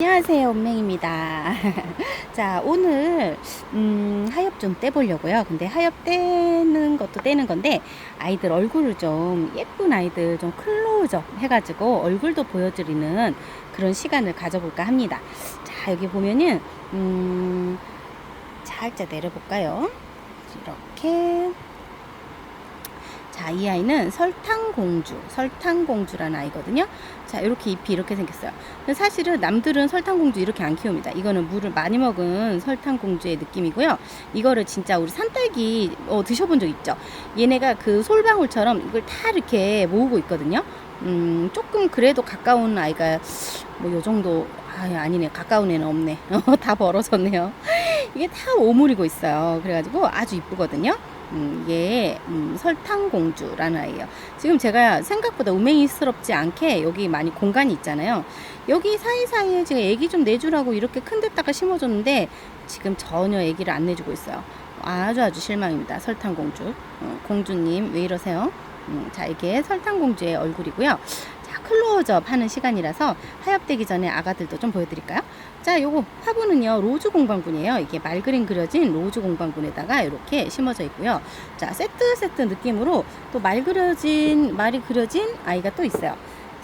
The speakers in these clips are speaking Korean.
안녕하세요, 온맹입니다. 자, 오늘, 음, 하엽 좀 떼보려고요. 근데 하엽 떼는 것도 떼는 건데, 아이들 얼굴을 좀, 예쁜 아이들 좀 클로즈업 해가지고 얼굴도 보여드리는 그런 시간을 가져볼까 합니다. 자, 여기 보면은, 음, 살짝 내려볼까요? 이렇게. 자, 이 아이는 설탕공주, 설탕공주라는 아이거든요. 자, 이렇게 잎이 이렇게 생겼어요. 사실은 남들은 설탕공주 이렇게 안 키웁니다. 이거는 물을 많이 먹은 설탕공주의 느낌이고요. 이거를 진짜 우리 산딸기 어, 드셔본 적 있죠? 얘네가 그 솔방울처럼 이걸 다 이렇게 모으고 있거든요. 음, 조금 그래도 가까운 아이가 뭐 요 정도, 아, 아니네. 가까운 애는 없네. 다 벌어졌네요. 이게 다 오므리고 있어요. 그래가지고 아주 이쁘거든요. 음, 이게 음, 설탕공주라는 아이예요. 지금 제가 생각보다 우맹이스럽지 않게 여기 많이 공간이 있잖아요. 여기 사이사이에 제가 애기 좀 내주라고 이렇게 큰 데다가 심어줬는데 지금 전혀 애기를 안 내주고 있어요. 아주 아주 실망입니다. 설탕공주. 어, 공주님 왜 이러세요? 음, 자 이게 설탕공주의 얼굴이고요. 자 클로즈업 하는 시간이라서 하엽되기 전에 아가들도 좀 보여드릴까요? 자 요거 화분은요 로즈 공방분이에요. 이게 말그림 그려진 로즈 공방분에다가 이렇게 심어져 있고요. 자 세트 세트 느낌으로 또 말 그려진 말이 그려진 아이가 또 있어요.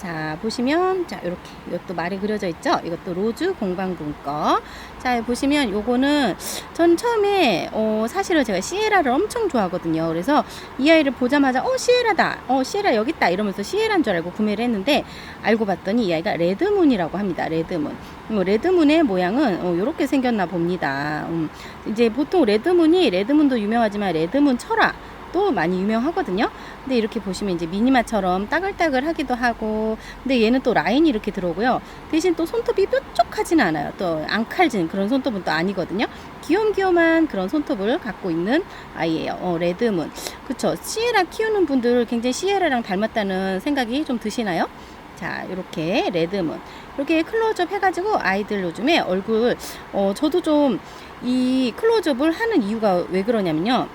자 보시면 자 이렇게. 이것도 말이 그려져 있죠? 이것도 로즈 공방분 거자 보시면 요거는 전 처음에 어 사실은 제가 시에라를 엄청 좋아하거든요. 그래서 이 아이를 보자마자 어 시에라다. 어 시에라 여기 있다. 이러면서 시에라인 줄 알고 구매를 했는데 알고 봤더니 이 아이가 레드문이라고 합니다. 레드문. 어, 레드문의 모양은 이렇게 생겼나 봅니다. 음, 이제 보통 레드문이 레드문도 유명하지만 레드문 철화 또 많이 유명하거든요. 근데 이렇게 보시면 이제 미니마처럼 따글따글 하기도 하고, 근데 얘는 또 라인이 이렇게 들어오고요. 대신 또 손톱이 뾰족하지는 않아요. 또 안 칼진 그런 손톱은 또 아니거든요. 귀염귀염한 그런 손톱을 갖고 있는 아이예요. 어, 레드문. 그쵸. 시에라 키우는 분들 굉장히 시에라랑 닮았다는 생각이 좀 드시나요? 자, 이렇게 레드문. 이렇게 클로즈업 해가지고 아이들 요즘에 얼굴, 어, 저도 좀 이 클로즈업을 하는 이유가 왜 그러냐면요.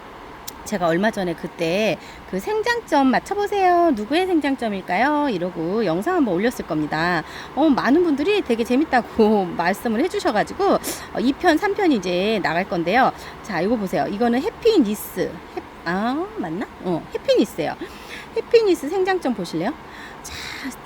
제가 얼마 전에 그때 그 생장점 맞춰보세요. 누구의 생장점일까요? 이러고 영상 한번 올렸을 겁니다. 어, 많은 분들이 되게 재밌다고 말씀을 해주셔가지고 어, 2편, 3편 이제 나갈 건데요. 자, 이거 보세요. 이거는 해피니스. 해, 아, 맞나? 어, 해피니스예요. 해피니스 생장점 보실래요? 자,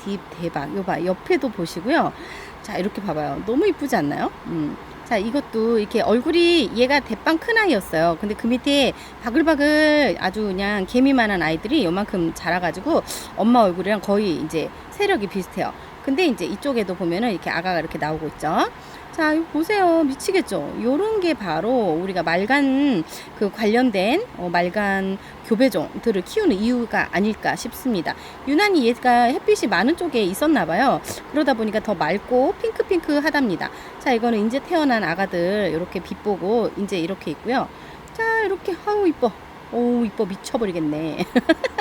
딥 대박. 요 봐. 옆에도 보시고요. 자, 이렇게 봐봐요. 너무 이쁘지 않나요? 음. 자, 이것도 이렇게 얼굴이 얘가 대빵 큰 아이였어요. 근데 그 밑에 바글바글 아주 그냥 개미만한 아이들이 요만큼 자라가지고 엄마 얼굴이랑 거의 이제 세력이 비슷해요. 근데 이제 이쪽에도 보면은 이렇게 아가가 이렇게 나오고 있죠. 자, 이거 보세요. 미치겠죠? 요런 게 바로 우리가 말간 그 관련된 어, 말간 교배종들을 키우는 이유가 아닐까 싶습니다. 유난히 얘가 햇빛이 많은 쪽에 있었나 봐요. 그러다 보니까 더 맑고 핑크핑크 하답니다. 자, 이거는 이제 태어난 아가들 이렇게 빛 보고 이제 이렇게 있고요. 자, 이렇게 아우 이뻐. 오 이뻐 미쳐버리겠네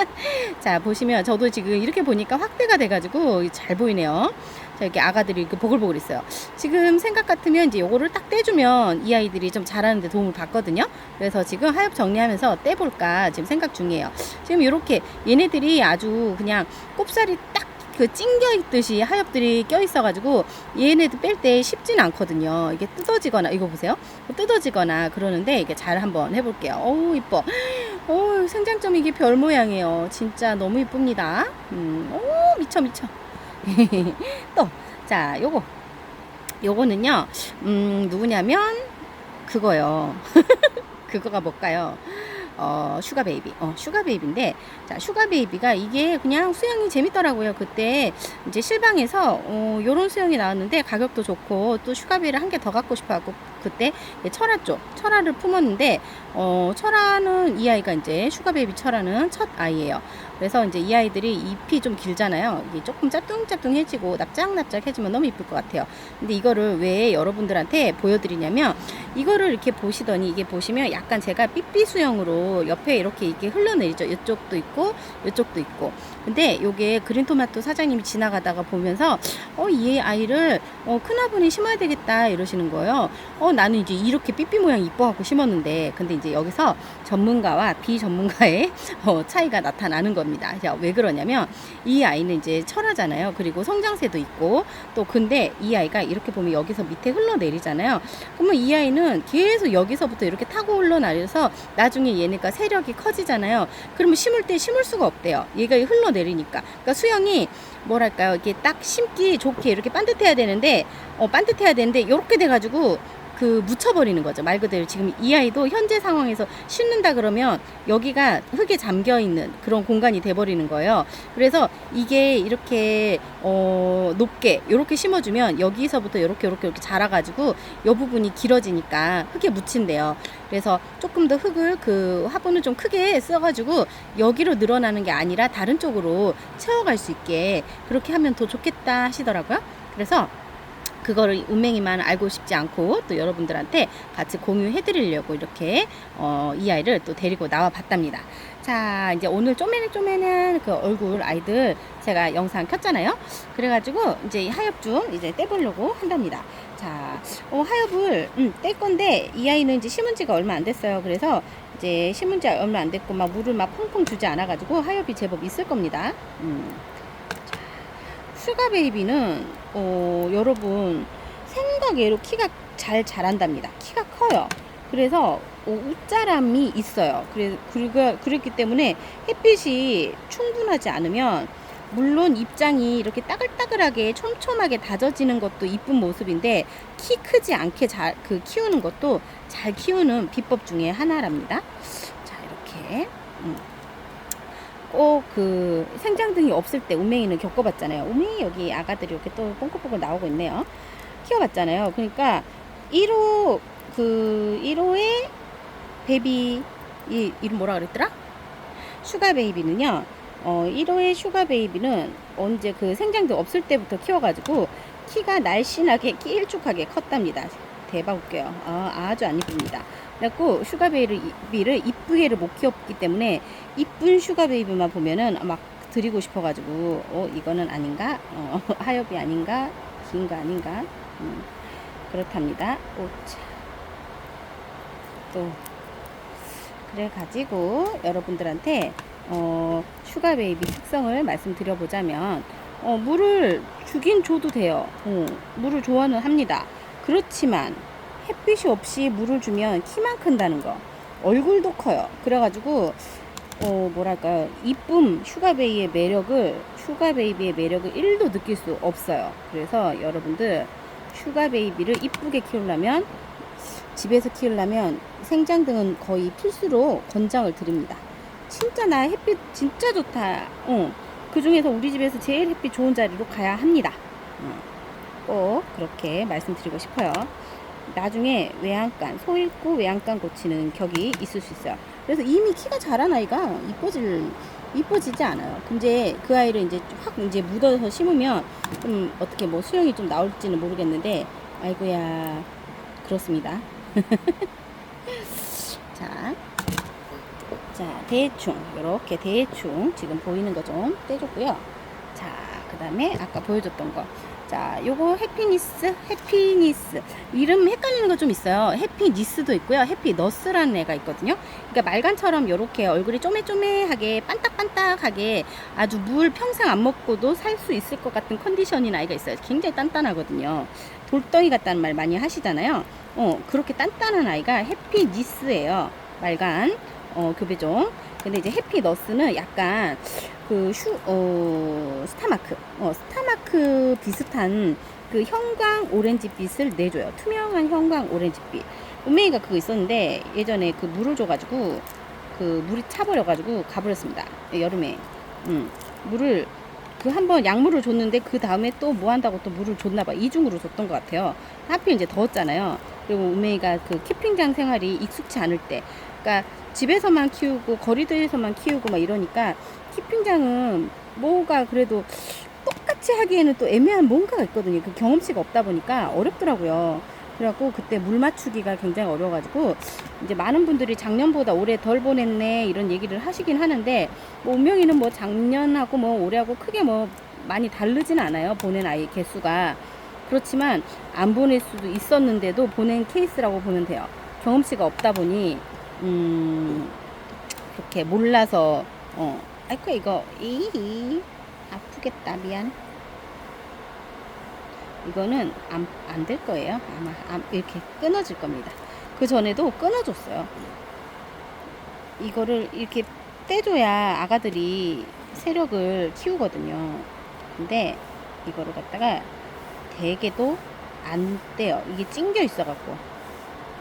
자 보시면 저도 지금 이렇게 보니까 확대가 돼가지고 잘 보이네요 자 이렇게 아가들이 이렇게 보글보글 있어요 지금 생각 같으면 이제 요거를 딱 떼주면 이 아이들이 좀 자라는데 도움을 받거든요 그래서 지금 하엽 정리하면서 떼볼까 지금 생각 중이에요 지금 이렇게 얘네들이 아주 그냥 꼽살이 딱 그 찡겨 있듯이 하엽들이 껴 있어가지고 얘네들 뺄때 쉽진 않거든요. 이게 뜯어지거나 이거 보세요. 뜯어지거나 그러는데 이게 잘 한번 해볼게요. 어우 이뻐. 어우 생장점 이게 별 모양이에요. 진짜 너무 이쁩니다. 음, 오 미쳐 미쳐. 또 자 요거 요거는요. 음 누구냐면 그거요. 그거가 뭘까요? 어, 슈가 베이비. 어, 슈가 베이비인데, 자, 슈가 베이비가 이게 그냥 수영이 재밌더라고요. 그때 이제 실방에서, 어, 요런 수영이 나왔는데 가격도 좋고, 또 슈가 베이비를 한 개 더 갖고 싶어갖고, 그때 철화 쪽, 철화를 품었는데, 어, 철화는 이 아이가 이제 슈가 베이비 철화는 첫 아이예요. 그래서 이제 이 아이들이 잎이 좀 길잖아요. 이게 조금 짜뚱짜뚱해지고 납작납작해지면 너무 이쁠 것 같아요. 근데 이거를 왜 여러분들한테 보여드리냐면, 이거를 이렇게 보시더니 이게 보시면 약간 제가 삐삐 수영으로 옆에 이렇게 이게 흘러내리죠. 이쪽도 있고 이쪽도 있고. 근데 요게 그린토마토 사장님이 지나가다가 보면서 어 이 아이를 어 큰아분이 심어야 되겠다 이러시는 거예요. 어 나는 이제 이렇게 삐삐 모양 이뻐갖고 심었는데 근데 이제 여기서 전문가와 비전문가의 어 차이가 나타나는 겁니다. 자, 왜 그러냐면 이 아이는 이제 철하잖아요. 그리고 성장세도 있고 또 근데 이 아이가 이렇게 보면 여기서 밑에 흘러내리잖아요. 그러면 이 아이는 계속 여기서부터 이렇게 타고 흘러내려서 나중에 얘네가 세력이 커지잖아요. 그러면 심을 때 심을 수가 없대요. 얘가 흘러 내리니까. 그러니까 수영이 뭐랄까요? 이게 딱 심기 좋게 이렇게 반듯해야 되는데 어 반듯해야 되는데 이렇게 돼가지고 그 묻혀버리는 거죠. 말 그대로 지금 이 아이도 현재 상황에서 심는다 그러면 여기가 흙에 잠겨 있는 그런 공간이 돼버리는 거예요. 그래서 이게 이렇게 어 높게 이렇게 심어주면 여기서부터 이렇게 이렇게 이렇게 자라가지고 이 부분이 길어지니까 흙에 묻힌대요. 그래서 조금 더 흙을 그 화분을 좀 크게 써가지고 여기로 늘어나는 게 아니라 다른 쪽으로 채워갈 수 있게 그렇게 하면 더 좋겠다 하시더라고요. 그래서 그거를 운맹이만 알고 싶지 않고 또 여러분들한테 같이 공유해 드리려고 이렇게 어, 이 아이를 또 데리고 나와 봤답니다. 자, 이제 오늘 쪼매는 쪼매는 그 얼굴 아이들 제가 영상 켰잖아요. 그래가지고 이제 이 하엽 좀 이제 떼보려고 한답니다. 자, 어, 하엽을 음, 뗄 건데 이 아이는 이제 심은 지가 얼마 안 됐어요. 그래서 이제 심은 지 얼마 안 됐고 막 물을 막 펑펑 주지 않아가지고 하엽이 제법 있을 겁니다. 음. 자, 슈가 베이비는 어, 여러분 생각외로 키가 잘 자란답니다. 키가 커요. 그래서 어, 웃자람이 있어요. 그래, 그리고, 그렇기 때문에 햇빛이 충분하지 않으면 물론 입장이 이렇게 따글따글하게 촘촘하게 다져지는 것도 이쁜 모습인데 키 크지 않게 잘 그 키우는 것도 잘 키우는 비법 중에 하나랍니다. 자 이렇게 음. 꼭 그 생장등이 없을 때 우맹이는 겪어봤잖아요. 우맹이 여기 아가들이 이렇게 또 뽕긋뽕긋 나오고 있네요. 키워봤잖아요. 그러니까 1호 그 1호의 베비 이 이름 뭐라 그랬더라? 슈가 베이비는요. 어 1호의 슈가 베이비는 언제 그 생장등 없을 때부터 키워가지고 키가 날씬하게 길쭉하게 컸답니다. 대박 웃겨요. 아, 아주 안 이쁩니다. 그래갖고 슈가 베이비를 이쁘게를 못 키웠기 때문에 이쁜 슈가 베이비만 보면은 막 드리고 싶어가지고 어 이거는 아닌가? 어, 하엽이 아닌가? 긴 거 아닌가? 음, 그렇답니다. 오차. 또 그래 가지고 여러분들한테 어, 슈가 베이비 특성을 말씀드려보자면 어, 물을 주긴 줘도 돼요. 어, 물을 좋아는 합니다. 그렇지만 햇빛이 없이 물을 주면 키만 큰다는 거. 얼굴도 커요. 그래가지고 어, 뭐랄까요. 이쁨 슈가베이의 매력을 슈가베이비의 매력을 1도 느낄 수 없어요. 그래서 여러분들 슈가베이비를 이쁘게 키우려면 집에서 키우려면 생장 등은 거의 필수로 권장을 드립니다. 진짜 나 햇빛 진짜 좋다. 어. 그 중에서 우리 집에서 제일 햇빛 좋은 자리로 가야 합니다. 어. 꼭 그렇게 말씀드리고 싶어요. 나중에 외양간, 소 잃고 외양간 고치는 격이 있을 수 있어요. 그래서 이미 키가 자란 아이가 이뻐질, 이뻐지지 않아요. 근데 그 아이를 이제 확 이제 묻어서 심으면 좀 어떻게 뭐 수영이 좀 나올지는 모르겠는데, 아이고야, 그렇습니다. 자, 자, 대충, 이렇게 대충 지금 보이는 거 좀 떼줬고요. 자, 그 다음에 아까 보여줬던 거. 자, 요거 해피니스, 해피니스. 이름 헷갈리는 거 좀 있어요. 해피니스도 있고요. 해피너스라는 애가 있거든요. 그러니까 말간처럼 요렇게 얼굴이 쪼매쪼매하게 반딱반딱하게 아주 물 평생 안 먹고도 살 수 있을 것 같은 컨디션인 아이가 있어요. 굉장히 단단하거든요. 돌덩이 같다는 말 많이 하시잖아요. 어, 그렇게 단단한 아이가 해피니스예요. 말간. 어, 교배종. 근데 이제 해피너스는 약간 그 슈, 어, 스타마크. 어, 스타마크 비슷한 그 형광 오렌지빛을 내줘요. 투명한 형광 오렌지빛. 운명이가 그거 있었는데 예전에 그 물을 줘가지고 그 물이 차버려가지고 가버렸습니다. 여름에. 음, 물을 그 한 번 약물을 줬는데 그 다음에 또 뭐 한다고 또 물을 줬나봐. 이중으로 줬던 것 같아요. 하필 이제 더웠잖아요. 그리고 우메이가 그 키핑장 생활이 익숙치 않을 때. 그러니까 집에서만 키우고 거리들에서만 키우고 막 이러니까 키핑장은 뭐가 그래도 똑같이 하기에는 또 애매한 뭔가가 있거든요. 그 경험치가 없다 보니까 어렵더라고요. 그래갖고 그때 물 맞추기가 굉장히 어려워가지고 이제 많은 분들이 작년보다 올해 덜 보냈네 이런 얘기를 하시긴 하는데 뭐 운명이는 뭐 작년하고 뭐 올해하고 크게 뭐 많이 다르진 않아요. 보낸 아이 개수가 그렇지만 안 보낼 수도 있었는데도 보낸 케이스라고 보면 돼요. 경험치가 없다 보니 음 그렇게 몰라서 어 아이고 이거 이 아프겠다 미안. 이거는 안 안 될 거예요. 아마 안- 이렇게 끊어질 겁니다. 그 전에도 끊어줬어요. 이거를 이렇게 떼줘야 아가들이 세력을 키우거든요. 근데 이거를 갖다가 대게도 안 떼요. 이게 찡겨 있어갖고.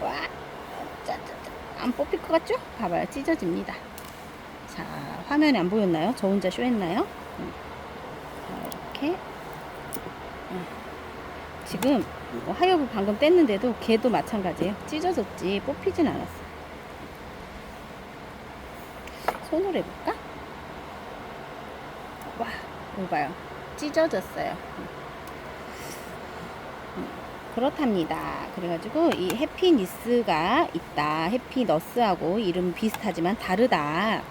와, 짜자자. 안 뽑힐 것 같죠? 봐봐요. 찢어집니다. 자, 화면에 안 보였나요? 저 혼자 쇼했나요? 음. 자, 이렇게. 음. 지금 뭐 하엽을 방금 뗐는데도 걔도 마찬가지예요. 찢어졌지 뽑히진 않았어. 손으로 해볼까? 와, 이거 봐요. 찢어졌어요. 음, 그렇답니다. 그래가지고 이 해피니스가 있다. 해피너스하고 이름 비슷하지만 다르다.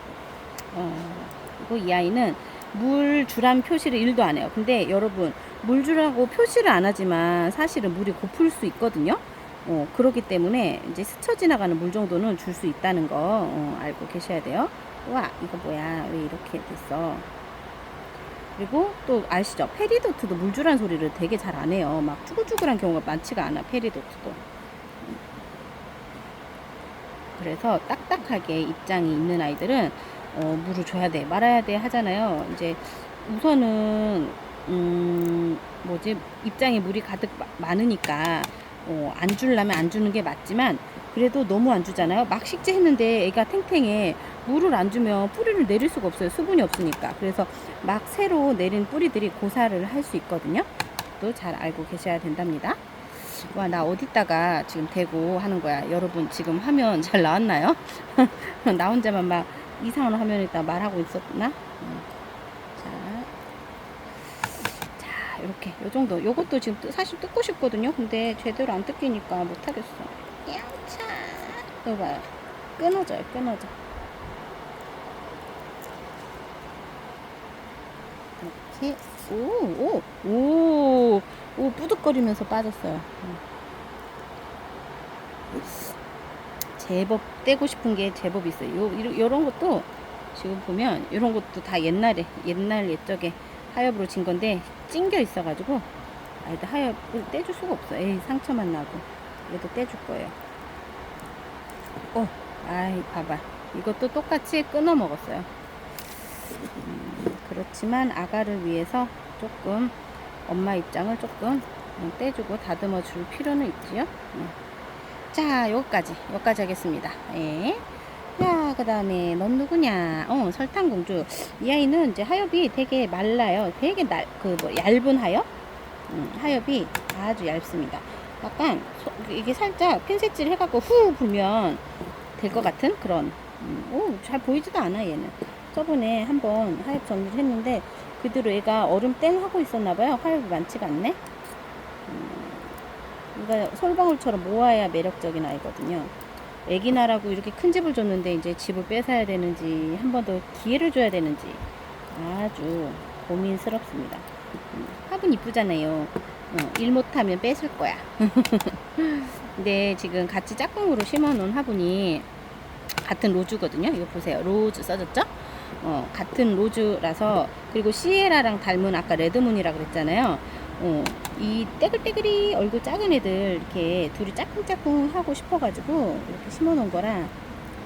어, 그리고 이 아이는 물 주란 표시를 일도 안 해요. 근데 여러분 물 주라고 표시를 안 하지만 사실은 물이 고플 수 있거든요. 어, 그렇기 때문에 이제 스쳐 지나가는 물 정도는 줄 수 있다는 거 어, 알고 계셔야 돼요. 와 이거 뭐야 왜 이렇게 됐어? 그리고 또 아시죠? 페리도트도 물 주란 소리를 되게 잘 안 해요. 막 쭈글쭈글한 경우가 많지가 않아 페리도트도. 그래서 딱딱하게 입장이 있는 아이들은 어, 물을 줘야 돼 말아야 돼 하잖아요. 이제 우선은 음 뭐지 입장에 물이 가득 마- 많으니까 어, 안 주려면 안 주는 게 맞지만 그래도 너무 안 주잖아요. 막 식재 했는데 애가 탱탱해 물을 안 주면 뿌리를 내릴 수가 없어요. 수분이 없으니까. 그래서 막 새로 내린 뿌리들이 고사를 할 수 있거든요. 또 잘 알고 계셔야 된답니다. 와, 나 어디다가 지금 대고 하는 거야. 여러분 지금 화면 잘 나왔나요? 나 혼자만 막 이상한 화면에다 말하고 있었나? 음. 이렇게 요 정도. 요것도 지금 뜯- 사실 뜯고 싶거든요. 근데 제대로 안 뜯기니까 못 하겠어. 이거 봐요. 끊어져요. 끊어져. 이렇게 오, 오, 오, 오, 뿌득거리면서 빠졌어요. 음. 제법 떼고 싶은 게 제법 있어요. 요, 요런 것도 지금 보면 이런 것도 다 옛날에 옛날 옛적에 하엽으로 진 건데 찡겨 있어가지고 아이들 하엽을 떼줄 수가 없어. 에이 상처만 나고 얘도 떼줄 거예요. 어, 아이 봐봐. 이것도 똑같이 끊어 먹었어요. 음, 그렇지만 아가를 위해서 조금 엄마 입장을 조금 음, 떼주고 다듬어 줄 필요는 있지요. 음. 자, 여기까지, 여기까지 하겠습니다. 예. 자, 그 다음에, 넌 누구냐? 어, 설탕공주. 이 아이는 이제 하엽이 되게 말라요. 되게 날, 그, 뭐, 얇은 하엽? 음, 하엽이 아주 얇습니다. 약간, 소- 이게 살짝 핀셋질 해갖고 후 불면 될 것 같은 그런, 음, 오, 잘 보이지도 않아, 얘는. 저번에 한번 하엽 정리를 했는데, 그대로 얘가 얼음 땡 하고 있었나봐요. 하엽이 많지가 않네. 그러니까 솔방울처럼 모아야 매력적인 아이거든요. 애기나라고 이렇게 큰 집을 줬는데 이제 집을 뺏어야 되는지 한 번 더 기회를 줘야 되는지 아주 고민스럽습니다. 음, 화분 이쁘잖아요. 어, 일 못하면 뺏을 거야. 근데 지금 같이 짝꿍으로 심어놓은 화분이 같은 로즈거든요. 이거 보세요. 로즈 써졌죠? 어, 같은 로즈라서 그리고 시에라랑 닮은 아까 레드문이라 그랬잖아요. 어, 이 떼글떼글이 얼굴 작은 애들 이렇게 둘이 짝꿍짝꿍 하고 싶어가지고 이렇게 심어놓은 거라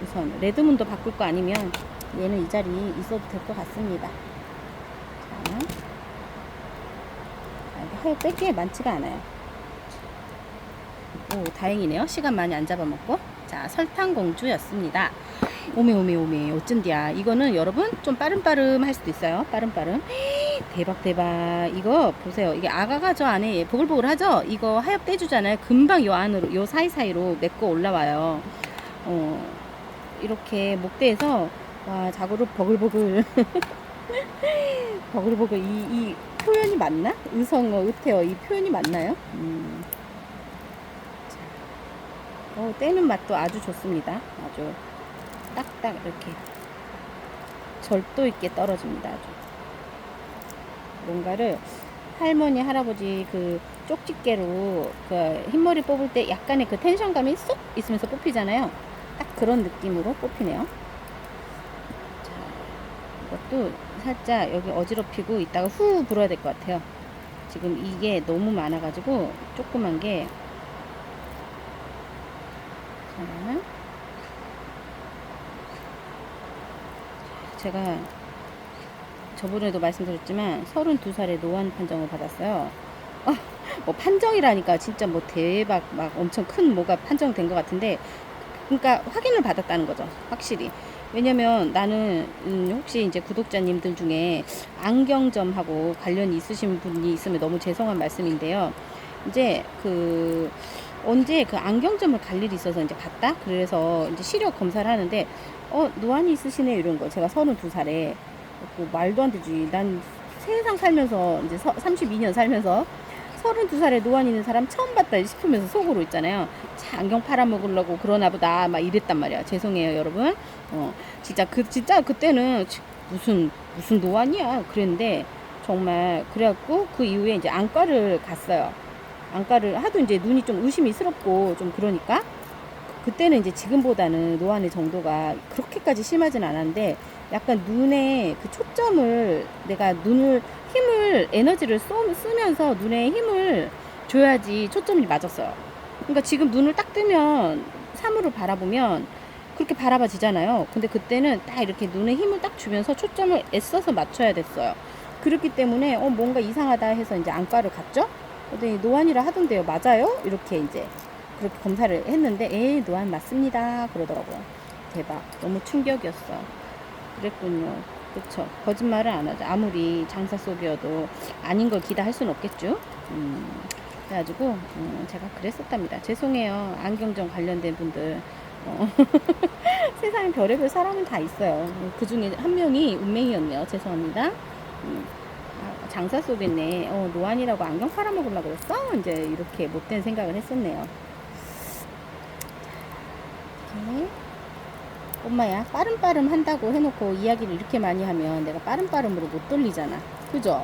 우선 레드문도 바꿀 거 아니면 얘는 이 자리 있어도 될 것 같습니다. 자, 자, 이게 하얗 뺄게 많지가 않아요. 오 다행이네요. 시간 많이 안 잡아먹고. 자 설탕공주였습니다. 오메 오메 오메 어쩐디야. 이거는 여러분 좀 빠름빠름 할 수도 있어요. 빠름빠름. 대박 대박. 이거 보세요. 이게 아가가 저 안에 보글보글 하죠? 이거 하엽 떼주잖아요. 금방 요 안으로 요 사이사이로 메꿔 올라와요. 어 이렇게 목대에서 와 자고로 버글버글. 버글버글. 이, 이 표현이 맞나? 의성어 의태어 이 표현이 맞나요? 음. 자, 어, 떼는 맛도 아주 좋습니다 아주 딱딱 이렇게 절도 있게 떨어집니다. 아주. 뭔가를 할머니 할아버지 그 쪽집게로 그 흰머리 뽑을 때 약간의 그 텐션감이 쏙 있으면서 뽑히잖아요. 딱 그런 느낌으로 뽑히네요. 자, 이것도 살짝 여기 어지럽히고 이따가 후 불어야 될 것 같아요. 지금 이게 너무 많아가지고 조그만 게 자, 제가 저번에도 말씀드렸지만 32살에 노안 판정을 받았어요. 아, 뭐 판정이라니까 진짜 뭐 대박 막 엄청 큰 뭐가 판정된 것 같은데 그러니까 확인을 받았다는 거죠. 확실히. 왜냐면 나는 음, 혹시 이제 구독자님들 중에 안경점하고 관련이 있으신 분이 있으면 너무 죄송한 말씀인데요. 이제 그 언제 그 안경점을 갈 일이 있어서 이제 갔다? 그래서 이제 시력 검사를 하는데 어 노안이 있으시네 이런 거 제가 32살에 뭐 말도 안 되지 난 세상 살면서 이제 서, 32년 살면서 32살에 노안 있는 사람 처음 봤다 싶으면서 속으로 있잖아요. 자, 안경 팔아먹으려고 그러나 보다 막 이랬단 말이야. 죄송해요, 여러분. 어, 진짜 그 진짜 그때는 치, 무슨 무슨 노안이야 그랬는데 정말 그래갖고 그 이후에 이제 안과를 갔어요. 안과를 하도 이제 눈이 좀 의심이스럽고 좀 그러니까 그때는 이제 지금보다는 노안의 정도가 그렇게까지 심하진 않았는데 약간 눈에 그 초점을 내가 눈을 힘을 에너지를 쏘, 쓰면서 눈에 힘을 줘야지 초점이 맞았어요. 그러니까 지금 눈을 딱 뜨면 사물을 바라보면 그렇게 바라봐지잖아요. 근데 그때는 딱 이렇게 눈에 힘을 딱 주면서 초점을 애써서 맞춰야 됐어요. 그렇기 때문에 어 뭔가 이상하다 해서 이제 안과를 갔죠. 그랬더니 노안이라 하던데요. 맞아요? 이렇게 이제 그렇게 검사를 했는데 에 노안 맞습니다. 그러더라고요. 대박. 너무 충격이었어. 그랬군요. 그쵸. 거짓말을 안 하죠. 아무리 장사 속이어도 아닌 걸 기다할 수는 없겠죠. 음, 그래가지고, 음, 제가 그랬었답니다. 죄송해요. 안경점 관련된 분들. 어, 세상에 별의별 사람은 다 있어요. 그 중에 한 명이 운명이었네요. 죄송합니다. 음, 아, 장사 속였네. 어, 노안이라고 안경 팔아먹으려고 그랬어? 이제 이렇게 못된 생각을 했었네요. 엄마야 빠름빠름 한다고 해놓고 이야기를 이렇게 많이 하면 내가 빠름빠름으로 못 돌리잖아 그죠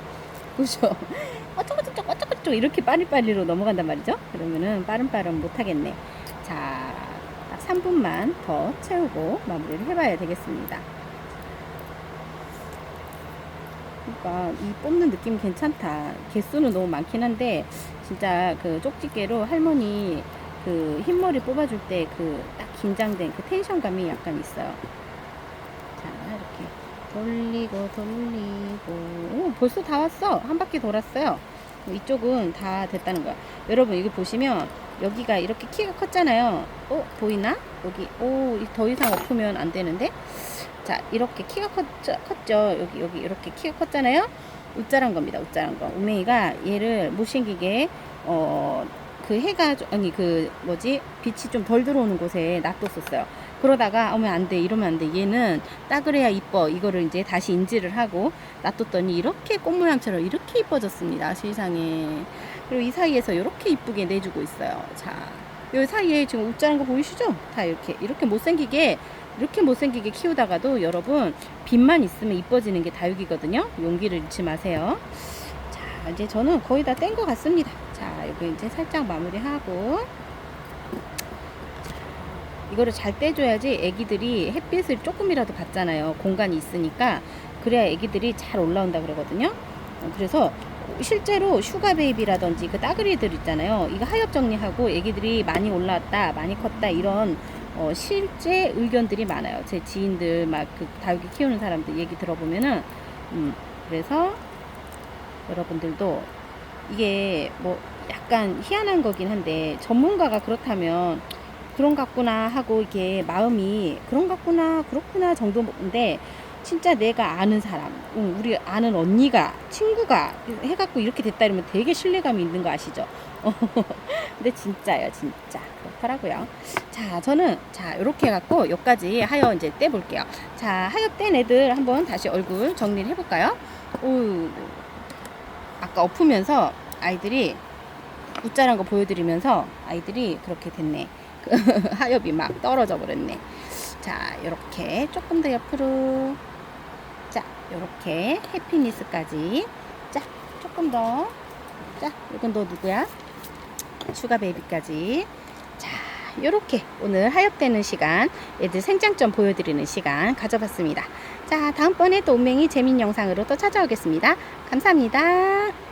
그죠? 어쩌고저쩌고 어쩌고저쩌고 이렇게 빠리빠리로 넘어간단 말이죠? 그러면은 빠름빠름 못하겠네. 자 딱 3분만 더 채우고 마무리를 해봐야 되겠습니다. 그러니까 이 뽑는 느낌 괜찮다. 개수는 너무 많긴 한데 진짜 그 쪽집게로 할머니 그 흰머리 뽑아줄 때 그 딱 긴장된 그 텐션감이 약간 있어요. 돌리고 돌리고 오, 벌써 다 왔어. 한 바퀴 돌았어요. 이쪽은 다 됐다는 거야. 여러분 여기 보시면 여기가 이렇게 키가 컸잖아요. 어 보이나? 여기 오더 이상 엎으면 안 되는데. 자 이렇게 키가 컸죠, 컸죠. 여기 여기 이렇게 키가 컸잖아요. 웃자란 겁니다. 웃자란 거. 우메이가 얘를 못생기게 어. 그 해가 좀- 아니 그 뭐지 빛이 좀 덜 들어오는 곳에 놔뒀었어요. 그러다가 어머 안돼 이러면 안 돼. 얘는 따그래야 이뻐. 이거를 이제 다시 인지를 하고 놔뒀더니 이렇게 꽃 모양처럼 이렇게 이뻐졌습니다 세상에. 그리고 이 사이에서 이렇게 이쁘게 내주고 있어요. 자요 사이에 지금 웃자는 거 보이시죠? 다 이렇게 이렇게 못생기게 이렇게 못생기게 키우다가도 여러분 빛만 있으면 이뻐지는 게 다육이거든요. 용기를 잃지 마세요. 자 이제 저는 거의 다 뗀 것 같습니다. 자 이거 이제 살짝 마무리하고 이거를 잘 떼줘야지 애기들이 햇빛을 조금이라도 받잖아요. 공간이 있으니까 그래야 애기들이 잘 올라온다 그러거든요. 어, 그래서 실제로 슈가 베이비라든지 그 따그리들 있잖아요. 이거 하엽 정리하고 애기들이 많이 올라왔다, 많이 컸다 이런 어, 실제 의견들이 많아요. 제 지인들 막 그 다육이 키우는 사람들 얘기 들어보면은 음, 그래서 여러분들도 이게 뭐 약간 희한한 거긴 한데 전문가가 그렇다면 그런 것 같구나 하고 이게 마음이 그런 것 같구나 그렇구나 정도인데 진짜 내가 아는 사람 응, 우리 아는 언니가 친구가 해갖고 이렇게 됐다 이러면 되게 신뢰감이 있는 거 아시죠? 근데 진짜요 진짜 그렇더라고요 자 저는 자 이렇게 해갖고 여기까지 하여 이제 떼볼게요 자 하여 뗀 애들 한번 다시 얼굴 정리를 해볼까요? 오 아까 엎으면서 아이들이 웃자란 거 보여드리면서 아이들이 그렇게 됐네. 그 하엽이 막 떨어져 버렸네. 자, 요렇게 조금 더 옆으로. 자, 요렇게 해피니스까지. 자, 조금 더. 자, 이건 너 누구야? 슈가 베이비까지. 자, 요렇게 오늘 하엽되는 시간, 애들 생장점 보여드리는 시간 가져봤습니다. 자, 다음번에 또 운명이 재밌는 영상으로 또 찾아오겠습니다. 감사합니다.